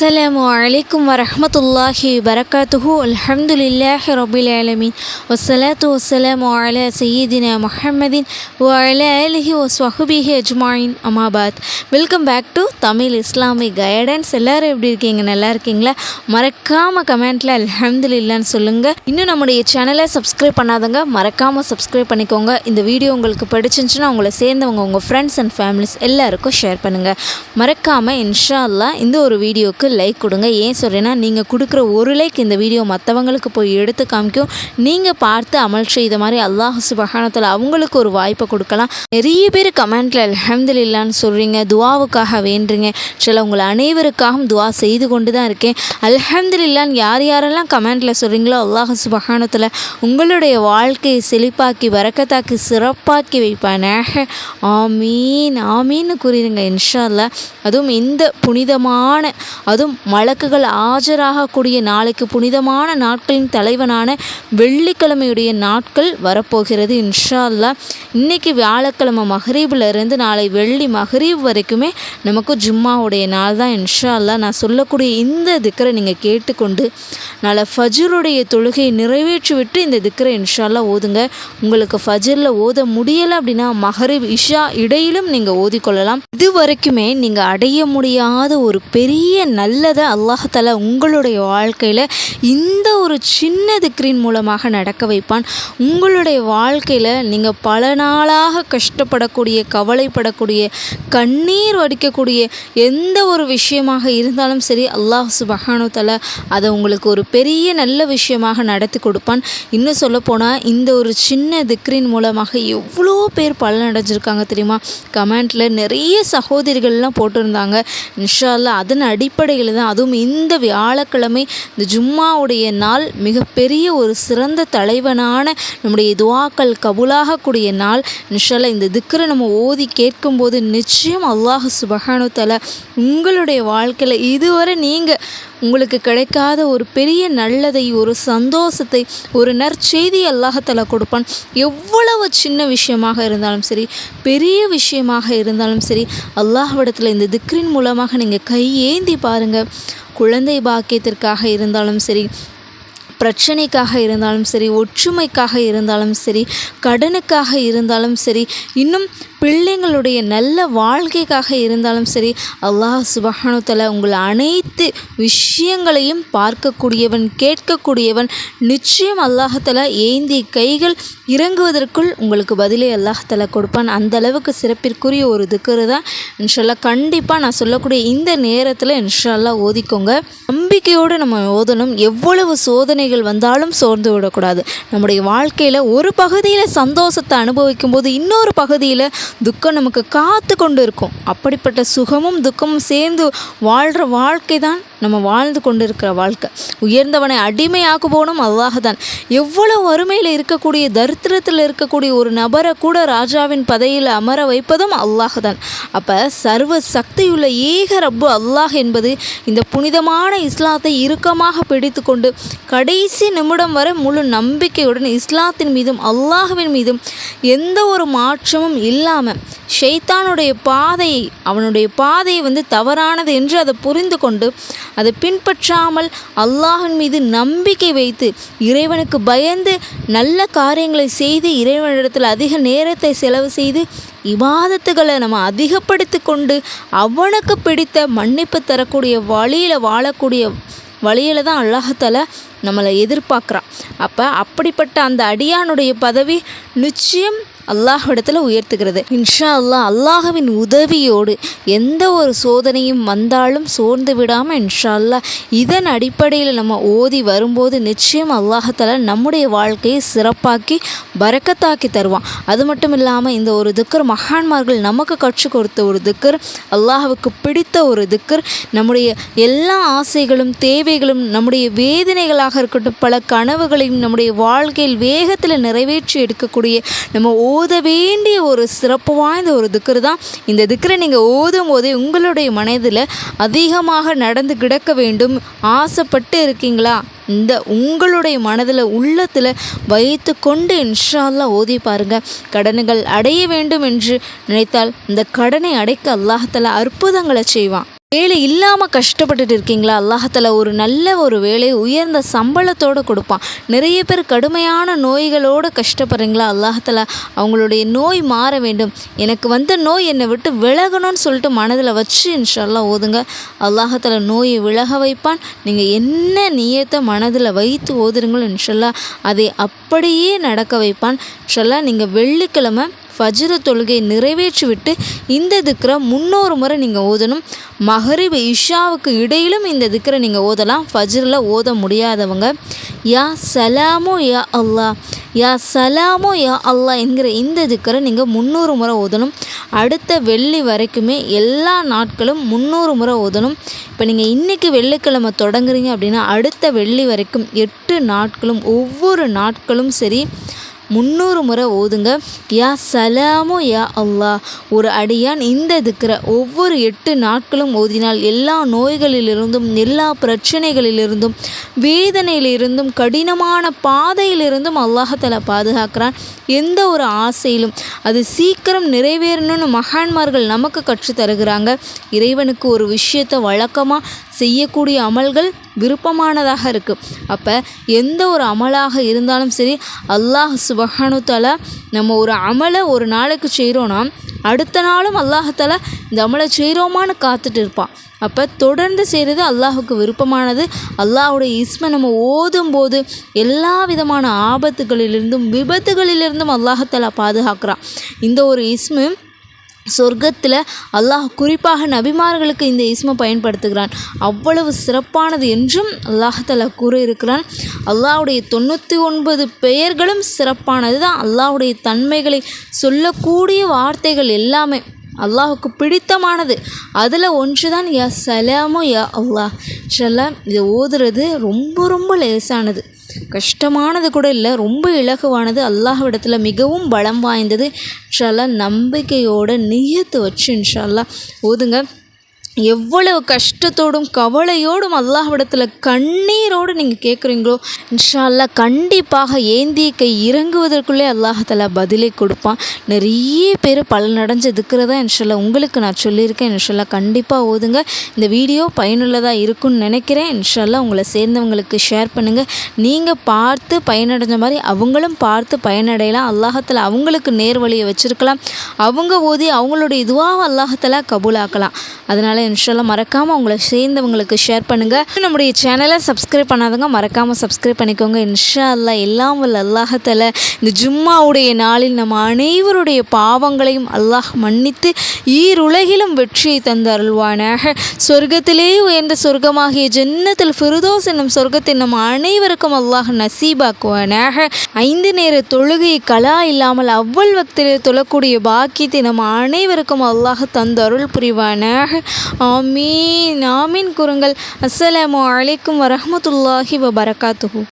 அஸ்லாம் வலைக்கம் வரமத்துல்லாஹி வரகாத்துஹூ அல்ஹம்துலில்லாஹி ரபில் ஆலமின் வசலாத்து வசலாம் அல சையீதின முஹம்மதின் வல அலிஹி ஓ ஸ்வஹுபிஹி அஜ்மாயின் அமாபாத் welcome back to Tamil Islamic guidance எல்லோரும் எப்படி இருக்கீங்க? நல்லா இருக்கீங்களா? மறக்காமல் கமெண்ட்டில் அல்ஹம்துலில்லான்னு சொல்லுங்கள் இன்னும் நம்முடைய சேனலை சப்ஸ்கிரைப் பண்ணாதவங்க மறக்காமல் சப்ஸ்கிரைப் பண்ணிக்கோங்க. இந்த வீடியோ உங்களுக்கு படிச்சிருந்துச்சுன்னா உங்களை சேர்ந்தவங்க உங்கள் ஃப்ரெண்ட்ஸ் அண்ட் ஃபேமிலிஸ் எல்லாருக்கும் ஷேர் பண்ணுங்கள் மறக்காமல் இன்ஷா அல்லா இந்த ஒரு வீடியோக்கு லைக் கொடுங்க. ஏன் சொல்கிறேன்னா நீங்கள் கொடுக்குற ஒரு லைக் இந்த வீடியோ மற்றவங்களுக்கு போய் எடுத்து காமிக்கும். நீங்கள் பார்த்து அமல் செய்த மாதிரி அல்லாஹ் சுபகானத்தில் அவங்களுக்கு ஒரு வாய்ப்பை கொடுக்கலாம். நிறைய பேர் கமெண்ட்டில் அல்ஹம்துலில்லான்னு சொல்கிறீங்க துவாவுக்காக வேண்டுறீங்க சில உங்கள் அனைவருக்காகவும் துவா செய்து கொண்டு தான் இருக்கேன். அல்ஹம்துலில்லான்னு யார் யாரெல்லாம் கமெண்ட்டில் சொல்கிறீங்களோ அல்லாஹ் சுபகானத்தில் உங்களுடைய வாழ்க்கையை செழிப்பாக்கி வரக்கத்தாக்கி சிறப்பாக்கி வைப்பானாக. ஆமீன். ஆமீன்னு கூறிடுங்க இன்ஷா அல்லா அதுவும் இந்த புனிதமான அது அதுவும் வழக்குகள் ஆஜராகக்கூடிய நாளைக்கு புனிதமான நாட்களின் தலைவனான வெள்ளிக்கிழமையுடைய நாட்கள் வரப்போகிறது. இன்ஷா அல்லாஹ் இன்றைக்கி வியாழக்கிழமை மஹரீபிலிருந்து நாளை வெள்ளி மஹரீப் வரைக்குமே நமக்கு ஜும்மாவுடைய நாள் தான். இன்ஷா அல்லாஹ் நான் சொல்லக்கூடிய இந்த திக்கரை நீங்கள் கேட்டுக்கொண்டு நாளை ஃபஜருடைய தொழுகையை நிறைவேற்றி விட்டு இந்த திக்கரை இன்ஷா ஓதுங்க. உங்களுக்கு ஃபஜ்ரில் ஓத முடியலை அப்படின்னா மகரிப் இஷா இடையிலும் நீங்கள் ஓதிக்கொள்ளலாம். இது வரைக்குமே நீங்கள் அடைய முடியாத ஒரு பெரிய நல்லதை அல்லாஹால உங்களுடைய வாழ்க்கையில் இந்த ஒரு சின்ன திக்ரின் மூலமாக நடக்க வைப்பான். உங்களுடைய வாழ்க்கையில் நீங்கள் பல நாளாக கஷ்டப்படக்கூடிய கவலைப்படக்கூடிய கண்ணீர் வடிக்கக்கூடிய எந்த ஒரு விஷயமாக இருந்தாலும் சரி அல்லாஹ் சுபஹானு தலை அதை உங்களுக்கு ஒரு பெரிய நல்ல விஷயமாக நடத்தி கொடுப்பான். இன்னும் சொல்லப்போனால் இந்த ஒரு சின்ன திக்ரின் மூலமாக எவ்வளோ பேர் பலன் அடைஞ்சிருக்காங்க தெரியுமா? கமெண்ட்டில் நிறைய சகோதரிகள்லாம் போட்டிருந்தாங்க. இன்ஷா அதன் அதன் அடிப்படையில் தான் அதுவும் இந்த வியாழக்கிழமை இந்த ஜும்மாவுடைய நாள் மிகப்பெரிய ஒரு சிறந்த தலைவனான நம்முடைய துவாக்கள் கபுலாகக்கூடிய நாள். இன்ஷா இந்த திக்ரை நம்ம ஓதி கேட்கும்போது நிச்சயம் அல்லாஹ் சுபஹானு தஆலா உங்களுடைய வாழ்க்கையில் இதுவரை நீங்கள் உங்களுக்கு கிடைக்காத ஒரு பெரிய நல்லதை ஒரு சந்தோஷத்தை ஒரு நற்செய்தி அல்லாஹத்தாலா கொடுப்பான். எவ்வளவு சின்ன விஷயமாக இருந்தாலும் சரி பெரிய விஷயமாக இருந்தாலும் சரி அல்லாஹ்விடத்தில் இந்த திக்ரின் மூலமாக நீங்கள் கையேந்தி பாருங்கள் குழந்தை பாக்கியத்திற்காக இருந்தாலும் சரி பிரச்சனைக்காக இருந்தாலும் சரி ஒற்றுமைக்காக இருந்தாலும் சரி கடனுக்காக இருந்தாலும் சரி இன்னும் பிள்ளைங்களுடைய நல்ல வாழ்க்கைக்காக இருந்தாலும் சரி அல்லாஹ் சுபஹானுத்தலா உங்கள் அனைத்து விஷயங்களையும் பார்க்கக்கூடியவன் கேட்கக்கூடியவன். நிச்சயம் அல்லாஹத்தலா ஏந்தி கைகள் இறங்குவதற்குள் உங்களுக்கு பதிலே அல்லாஹத்தலா கொடுப்பான். அந்த அளவுக்கு சிறப்பிற்குரிய ஒரு திக்கரு தான். இன்ஷல்லா கண்டிப்பாக நான் சொல்லக்கூடிய இந்த நேரத்தில் இன்ஷல்லா ஓதிக்கோங்க. நம்பிக்கையோடு நம்ம ஓதணும். எவ்வளவு சோதனைகள் வந்தாலும் சோர்ந்து விடக்கூடாது. நம்முடைய வாழ்க்கையில் ஒரு பகுதியில் சந்தோஷத்தை அனுபவிக்கும் போது இன்னொரு பகுதியில் துக்கம் நமக்கு காத்து கொண்டு இருக்கும். அப்படிப்பட்ட சுகமும் துக்கமும் சேர்ந்து வாழ்கிற வாழ்க்கை தான் நம்ம வாழ்ந்து கொண்டு இருக்கிற வாழ்க்கை. உயர்ந்தவனை அடிமையாக்கு போகணும் அல்லாஹ் தான். எவ்வளோ வறுமையில் இருக்கக்கூடிய தரித்திரத்தில் இருக்கக்கூடிய ஒரு நபரை கூட ராஜாவின் பதையில் அமர வைப்பதும் அல்லாஹ் தான். அப்போ சர்வ சக்தியுள்ள ஏக ரப்பு அல்லாஹ் என்பது இந்த புனிதமான இஸ்லாத்தை இறுக்கமாக பிடித்து கொண்டு கடைசி நிமிடம் வரை முழு நம்பிக்கையுடன் இஸ்லாத்தின் மீதும் அல்லாஹுவின் மீதும் எந்த ஒரு மாற்றமும் இல்லாமல் ஷெய்தானுடைய பாதையை அவனுடைய பாதையை வந்து தவறானது என்று அதை புரிந்து கொண்டு அதை பின்பற்றாமல் அல்லாஹின் மீது நம்பிக்கை வைத்து இறைவனுக்கு பயந்து நல்ல காரியங்களை செய்து இறைவனிடத்தில் அதிக நேரத்தை செலவு செய்து இவாதத்துகளை நம்ம அதிகப்படுத்தி கொண்டு அவனுக்கு பிடித்த மன்னிப்பு தரக்கூடிய வழியில் வாழக்கூடிய வழியில் தான் அல்லாஹால நம்மளை எதிர்பார்க்குறான். அப்போ அப்படிப்பட்ட அந்த அடியானுடைய பதவி நிச்சயம் அல்லாஹிடத்தில் உயர்த்துகிறது. இன்ஷா அல்லாஹ் அல்லாஹவின் உதவியோடு எந்த ஒரு சோதனையும் வந்தாலும் சோர்ந்து விடாமல் இன்ஷா அல்லாஹ் இதன் அடிப்படையில் நம்ம ஓதி வரும்போது நிச்சயம் அல்லாஹால நம்முடைய வாழ்க்கையை சிறப்பாக்கி பறக்கத்தாக்கி தருவான். அது மட்டும் இல்லாமல் இந்த ஒரு திக்கர் மகான்மார்கள் நமக்கு கற்றுக் கொடுத்த ஒரு திக்கர் அல்லாஹுக்கு பிடித்த ஒரு திக்கர் நம்முடைய எல்லா ஆசைகளும் தேவைகளும் நம்முடைய வேதனைகளாக இருக்கட்டும் பல கனவுகளையும் நம்முடைய வாழ்க்கையில் வேகத்தில் நிறைவேற்றி எடுக்கக்கூடிய நம்ம ஓ ஓத வேண்டிய ஒரு சிறப்பு வாய்ந்த ஒரு திக்ரு தான் இந்த திக்ரை நீங்கள் ஓதும் போதே உங்களுடைய மனதில் அதிகமாக நடந்து கிடக்க வேண்டும். ஆசைப்பட்டு இருக்கீங்களா? இந்த உங்களுடைய மனதில் உள்ளத்தில் வைத்து கொண்டு இன்ஷால்லா ஓதி பாருங்கள் கடன்கள் அடைய வேண்டும் என்று நினைத்தால் இந்த கடனை அடைக்க அல்லாஹத்தில் அற்புதங்களை செய்வான். வேலை இல்லாமல் கஷ்டப்பட்டுட்டு இருக்கீங்களா? அல்லாஹத்தில் ஒரு நல்ல ஒரு வேலை உயர்ந்த சம்பளத்தோடு கொடுப்பான். நிறைய பேர் கடுமையான நோய்களோடு கஷ்டப்படுறீங்களா? அல்லாஹத்தில் அவங்களுடைய நோய் மாற வேண்டும். எனக்கு வந்த நோய் என்னை விட்டு விலகணும்னு சொல்லிட்டு மனதில் வச்சு இன்ஷால்லா ஓதுங்க. அல்லாஹத்தில் நோயை விலக வைப்பான். நீங்கள் என்ன நீயத்தை மனதில் வைத்து ஓதுறீங்களோ இன்ஷல்லா அதை அப்படியே நடக்க வைப்பான். இன்ஷல்லா நீங்கள் வெள்ளிக்கிழமை ஃபஜ்ரு தொழுகையை நிறைவேற்றிவிட்டு இந்த திக்கரை முன்னூறு முறை நீங்கள் ஓதணும். மஹரிப் இஷாவுக்கு இடையிலும் இந்த திக்கரை நீங்கள் ஓதலாம். ஃபஜ்ரில் ஓத முடியாதவங்க. யா சலாமோ யா அல்லா. யா சலாமோ யா அல்லா என்கிற இந்த திக்கரை நீங்கள் முந்நூறு முறை ஓதணும். அடுத்த வெள்ளி வரைக்குமே எல்லா நாட்களும் முந்நூறு முறை ஓதணும். இப்போ நீங்கள் இன்றைக்கி வெள்ளிக்கிழமை தொடங்குறீங்க அப்படின்னா அடுத்த வெள்ளி வரைக்கும் எட்டு நாட்களும் ஒவ்வொரு நாட்களும் சரி முந்நூறு முறை ஓதுங்க. யா சலாமு யா அல்லா ஒரு அடியான் இந்த திக்கிற ஒவ்வொரு எட்டு நாட்களும் ஓதினால் எல்லா நோய்களிலிருந்தும் எல்லா பிரச்சனைகளிலிருந்தும் வேதனையிலிருந்தும் கடினமான பாதையிலிருந்தும் அல்லாஹால பாதுகாக்கிறான். எந்த ஒரு ஆசையிலும் அது சீக்கிரம் நிறைவேறணும்னு மகான்மார்கள் நமக்கு கற்று தருகிறாங்க இறைவனுக்கு ஒரு விஷயத்தை வழக்கமாக செய்யக்கூடிய அமல்கள் விருப்பமானதாக இருக்குது அப்போ எந்த ஒரு அமலாக இருந்தாலும் சரி அல்லாஹ் சுபஹானுத்தால நம்ம ஒரு அமலை ஒரு நாளைக்கு செய்கிறோன்னா அடுத்த நாளும் அல்லாஹால இந்த அமலை செய்கிறோமான்னு காத்துட்டு இருப்பான் அப்போ தொடர்ந்து செய்கிறது அல்லாஹுக்கு விருப்பமானது. அல்லாஹுடைய இஸ்மை நம்ம ஓதும் போது எல்லா விதமான ஆபத்துகளிலிருந்தும் விபத்துகளிலிருந்தும் அல்லாஹத்தாலா பாதுகாக்கிறான் இந்த ஒரு இஸ்மு சொர்க்கத்தில் அல்லாஹ் குறிப்பாக நபிமார்களுக்கு இந்த இஸ்மை பயன்படுத்துகிறான். அவ்வளவு சிறப்பானது என்றும் அல்லாஹால கூற இருக்கிறான் அல்லாஹுடைய தொண்ணூற்றி ஒன்பது பெயர்களும் சிறப்பானது தான் அல்லாஹுடைய தன்மைகளை சொல்லக்கூடிய வார்த்தைகள் எல்லாமே அல்லாஹுக்கு பிடித்தமானது. அதில் ஒன்று தான் யா சலாமு யா அல்லாஹ். ஷல்லாம் இதை ஓதுறது ரொம்ப ரொம்ப லேசானது. கஷ்டமானது கூட இல்லை ரொம்ப இலகுவானது அல்லாஹ்விடத்தில் மிகவும் பலம் வாய்ந்தது. இன்ஷால்லா நம்பிக்கையோட நியத்து வச்சு இன்ஷால்லா ஓதுங்க. எவ்வளவு கஷ்டத்தோடும் கவலையோடும் அல்லாஹ்விடத்தில் கண்ணீரோடு நீங்கள் கேட்குறீங்களோ இன்ஷா அல்லா கண்டிப்பாக ஏந்திய கை இறங்குவதற்குள்ளே அல்லாஹால பதிலை கொடுப்பான். நிறைய பேர் பலனடைஞ்சு இருக்கிறதா இன்ஷால்ல உங்களுக்கு நான் சொல்லியிருக்கேன். இன்ஷால்லா கண்டிப்பாக ஓதுங்க. இந்த வீடியோ பயனுள்ளதாக இருக்கும்னு நினைக்கிறேன். இன்ஷால்லா உங்களை சேர்ந்தவங்களுக்கு ஷேர் பண்ணுங்கள் நீங்கள் பார்த்து பயனடைஞ்ச மாதிரி அவங்களும் பார்த்து பயனடையலாம். அல்லாஹத்தில் அவங்களுக்கு நேர் வழியை வச்சுருக்கலாம். அவங்க ஓதி அவங்களுடைய இதுவாக அல்லாஹத்தில் கபூலாக்கலாம். அதனால் இன்ஷால்லாம் மறக்காமல் உங்களை சேர்ந்தவங்களுக்கு ஷேர் பண்ணுங்கள் நம்முடைய சேனலை சப்ஸ்கிரைப் பண்ணாதவங்க மறக்காமல் சப்ஸ்கிரைப் பண்ணிக்கோங்க. இன்ஷா அல்லா எல்லாம் வல்ல அல்லாஹத்தில் இந்த ஜும்மாவுடைய நாளில் நம்ம அனைவருடைய பாவங்களையும் அல்லாஹ் மன்னித்து ஈருலகிலும் வெற்றியை தந்தருள்வானாக. சொர்க்கத்திலே உயர்ந்த சொர்க்கமாகிய ஜன்னத்தில் ஃபிருதோஸ் என்னும் சொர்க்கத்தை நம்ம அனைவருக்கும் அல்லாஹ் நசீபாக்குவானாக. ஐந்து நேர தொழுகை கலா இல்லாமல் அவ்வள் வக்திலே தொழக்கூடிய பாக்கியத்தை நம்ம அனைவருக்கும் அல்லாஹ் தந்தருள் புரிவானாக. ஆமீன். ஆமீன் கூறுங்கள் அஸ்ஸலாமு அலைக்கும் வரமத்துல்லாஹி வபரகாத்துஹூ.